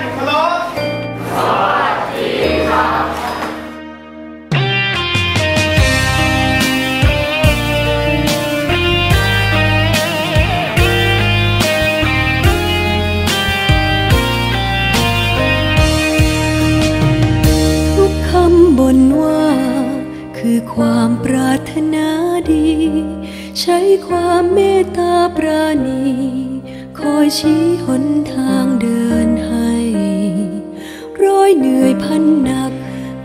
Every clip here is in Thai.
นเคารพสวัสดีครับบนว่า คือความปรารถนาดี ใช้ความเมตตาปราณี คอยชี้หน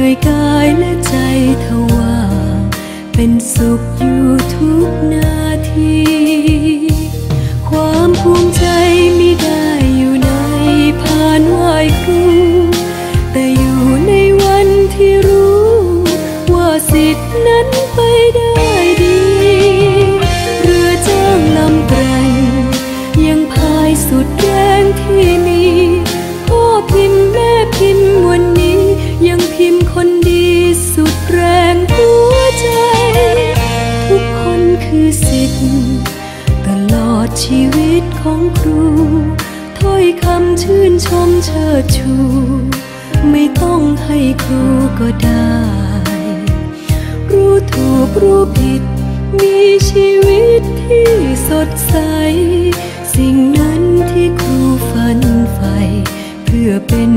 นื่อยกายและใจทว่า เป็นสุขอยู่ทุกนาที ความภูมิใจมิได้อยู่ในผ่านไหวครู แต่อยู่ในวันที่รู้ ว่าสิทธินั้นไปได้ ดชีวิตของครู ถ้อยคำชื่นชมเชิดชู ไม่ต้องให้ครูก็ได้ รู้ถูกรู้ผิด มีชีวิตที่สดใส สิ่งนั้นที่ครูฝันใฝ่เพื่อเป็น